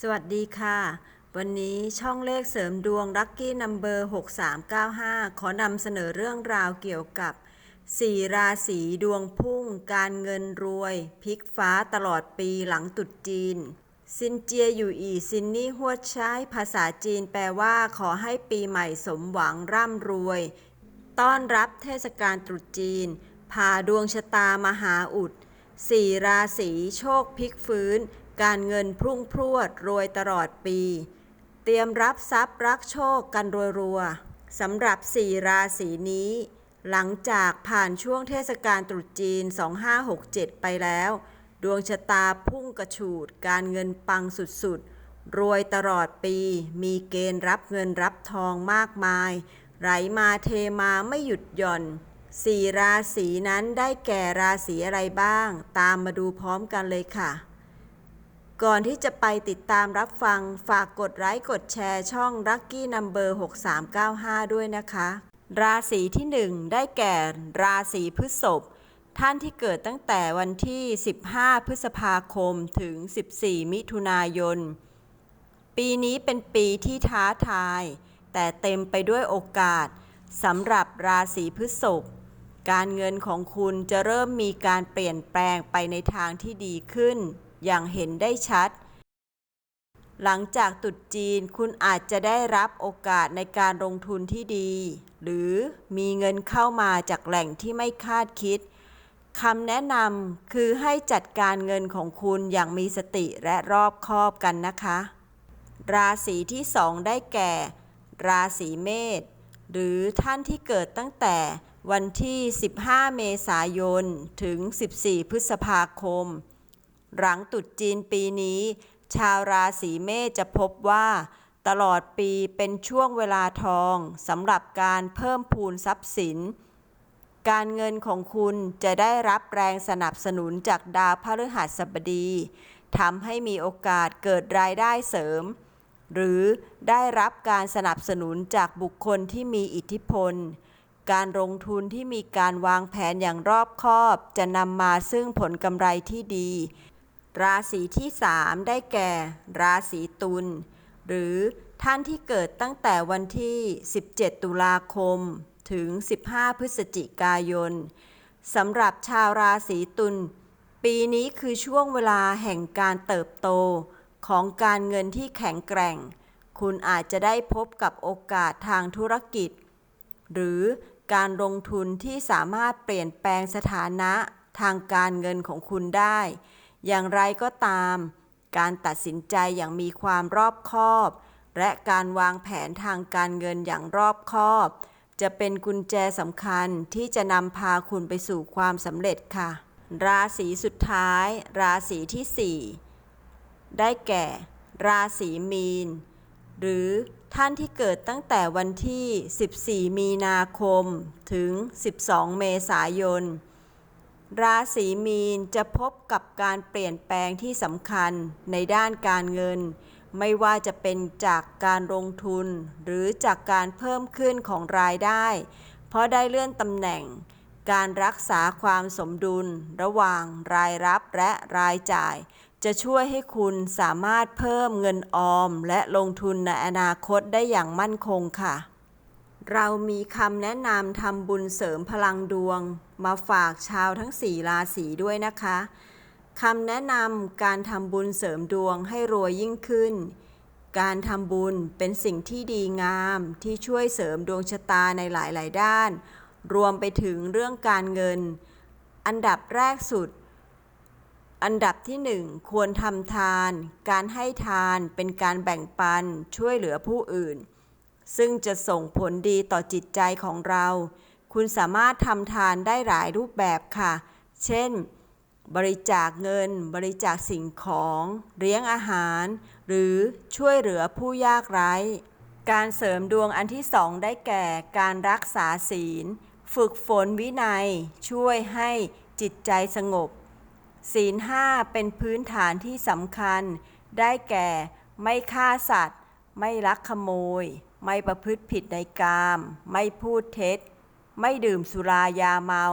สวัสดีค่ะ วันนี้ช่องเลขเสริมดวง Lucky Number 6395 ขอนำเสนอเรื่องราวเกี่ยวกับ 4 ราศีดวงพุ่ง การเงินรวยพลิกฟ้าตลอดปีหลังตรุษจีน ซินเจียอยู่อีซินนี่หัวใช้ภาษาจีนแปลว่าขอให้ปีใหม่สมหวังร่ำรวย ต้อนรับเทศกาลตรุษจีนพาดวงชะตามหาอุดสี่ราศีโชคพลิกฟื้น การเงินพุ่งพรวดรวยตลอดปี เตรียมรับทรัพย์รักโชคกันรัวๆสำหรับสี่ราศีนี้ หลังจากผ่านช่วงเทศกาลตรุษจีน 2567 ไปแล้ว ดวงชะตาพุ่งกระฉูด การเงินปังสุดๆ รวยตลอดปี มีเกณฑ์รับเงินรับทองมากมาย ไหลมาเทมาไม่หยุดหย่อนสี่ราศีนั้นได้แก่ราศีอะไรบ้าง ตามมาดูพร้อมกันเลยค่ะ ก่อนที่จะไปติดตามรับฟัง ฝากกดไลค์กดแชร์ช่อง Lucky Number 6395 ด้วยนะคะ ราศีที่ 1 ได้แก่ราศีพฤษภท่านที่เกิดตั้งแต่วันที่ 15 พฤษภาคมถึง 14 มิถุนายน ปีนี้เป็นปีที่ท้าทาย แต่เต็มไปด้วยโอกาสสำหรับราศีพฤษภการเงินของคุณจะเริ่มมีการเปลี่ยนแปลงไปในทางที่ดีขึ้น อย่างเห็นได้ชัด หลังจากตรุษจีนคุณอาจจะได้รับโอกาสในการลงทุนที่ดี หรือมีเงินเข้ามาจากแหล่งที่ไม่คาดคิดคำแนะนำคือให้จัดการเงินของคุณอย่างมีสติและรอบคอบกันนะคะ ราศีที่สองได้แก่ ราศีเมษหรือท่านที่เกิดตั้งแต่วันที่ 15 เมษายน ถึง 14 พฤษภาคม หลังตรุษจีนปีนี้ ชาวราศีเมษจะพบว่า ตลอดปีเป็นช่วงเวลาทองสำหรับการเพิ่มพูนทรัพย์สิน การเงินของคุณจะได้รับแรงสนับสนุนจากดาวพฤหัสบดีทำให้มีโอกาสเกิดรายได้เสริม หรือได้รับการสนับสนุนจากบุคคลที่มีอิทธิพล การลงทุนที่มีการวางแผนอย่างรอบคอบ จะนำมาซึ่งผลกำไรที่ดี ราศีที่ 3 ได้แก่ ราศีตุล หรือท่านที่เกิดตั้งแต่วันที่ 17 ตุลาคม ถึง 15 พฤศจิกายนสำหรับชาวราศีตุล ปีนี้คือช่วงเวลาแห่งการเติบโตของการเงินที่แข็งแกร่ง คุณอาจจะได้พบกับโอกาสทางธุรกิจ หรือการลงทุนที่สามารถเปลี่ยนแปลงสถานะทางการเงินของคุณได้ อย่างไรก็ตาม การตัดสินใจอย่างมีความรอบคอบ และการวางแผนทางการเงินอย่างรอบคอบ จะเป็นกุญแจสำคัญที่จะนำพาคุณไปสู่ความสำเร็จค่ะ ราศีสุดท้าย ราศีที่ 4 ได้แก่ ราศีมีน หรือท่านที่เกิดตั้งแต่วันที่ 14 มีนาคม ถึง 12 เมษายน ราศีมีนจะพบกับการเปลี่ยนแปลงที่สำคัญในด้านการเงิน ไม่ว่าจะเป็นจากการลงทุน หรือจากการเพิ่มขึ้นของรายได้ เพราะได้เลื่อนตำแหน่ง การรักษาความสมดุล ระหว่างรายรับและรายจ่าย จะช่วยให้คุณสามารถเพิ่มเงินออม และลงทุนในอนาคตได้อย่างมั่นคงค่ะ เรามีคำแนะนำทำบุญเสริมพลังดวง มาฝากชาวทั้ง4ราศีด้วยนะคะคำแนะนำการทำบุญเสริมดวงให้รวยยิ่งขึ้น การทำบุญเป็นสิ่งที่ดีงามที่ช่วยเสริมดวงชะตาในหลาย ๆ ด้าน รวมไปถึงเรื่องการเงิน อันดับแรกสุด อันดับที่หนึ่งควรทำทาน การให้ทานเป็นการแบ่งปันช่วยเหลือผู้อื่น ซึ่งจะส่งผลดีต่อจิตใจของเรา คุณสามารถทำทานได้หลายรูปแบบค่ะ เช่น บริจาคเงิน บริจาคสิ่งของ เลี้ยงอาหาร หรือช่วยเหลือผู้ยากไร้ การเสริมดวงอันที่สองได้แก่การรักษาศีล ฝึกฝนวินัย ช่วยให้จิตใจสงบ ศีลห้าเป็นพื้นฐานที่สำคัญ ได้แก่ ไม่ฆ่าสัตว์ ไม่ลักขโมย ไม่ประพฤติผิดในกาม ไม่พูดเท็จ ไม่ดื่มสุรายาเมา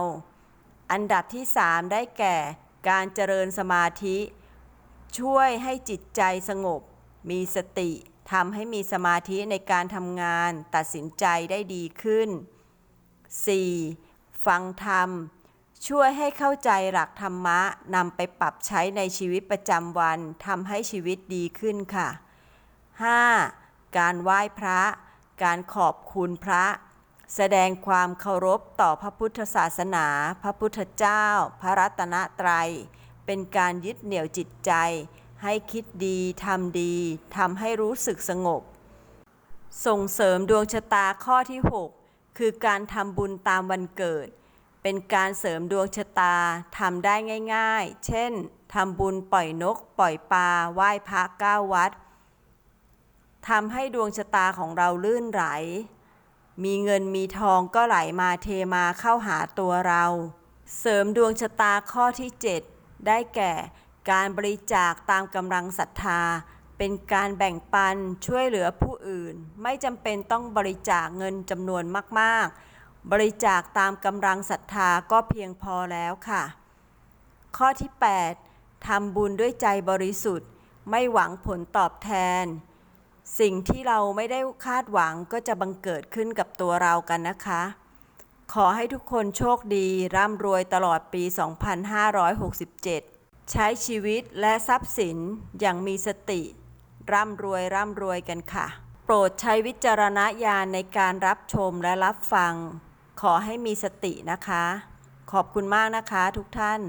อันดับที่สามได้แก่การเจริญสมาธิ ช่วยให้จิตใจสงบ มีสติทำให้มีสมาธิในการทำงานตัดสินใจได้ดีขึ้น 4. ฟังธรรม ช่วยให้เข้าใจหลักธรรมะนำไปปรับใช้ในชีวิตประจำวันทำให้ชีวิตดีขึ้นค่ะ 5. การไหว้พระ การขอบคุณพระ แสดงความเคารพต่อพระพุทธศาสนา พระพุทธเจ้า พระรัตนตรัย เป็นการยึดเหนี่ยวจิตใจ ให้คิดดีทำดีทำให้รู้สึกสงบ ส่งเสริมดวงชะตาข้อที่ 6 คือการทำบุญตามวันเกิด เป็นการเสริมดวงชะตาทำได้ง่าย ๆ เช่นทำบุญปล่อยนก ปล่อยปลาไหว้พระเก้าวัด ทำให้ดวงชะตาของเราลื่นไหล มีเงินมีทองก็ไหลมาเทมาเข้าหาตัวเรา เสริมดวงชะตาข้อที่ 7 ได้แก่ การบริจาคตามกำลังศรัทธา เป็นการแบ่งปันช่วยเหลือผู้อื่น ไม่จำเป็นต้องบริจาคเงินจำนวนมากๆ บริจาคตามกำลังศรัทธาก็เพียงพอแล้วค่ะ ข้อที่ 8ทำบุญด้วยใจบริสุทธิ์ ไม่หวังผลตอบแทน สิ่งที่เราไม่ได้คาดหวังก็จะบังเกิดขึ้นกับตัวเรากันนะคะ ขอให้ทุกคนโชคดี ร่ำรวยตลอดปี 2567 ใช้ชีวิตและทรัพย์สินอย่างมีสติ ร่ำรวยร่ำรวยกันค่ะ โปรดใช้วิจารณญาณในการรับชมและรับฟัง ขอให้มีสตินะคะ ขอบคุณมากนะคะทุกท่าน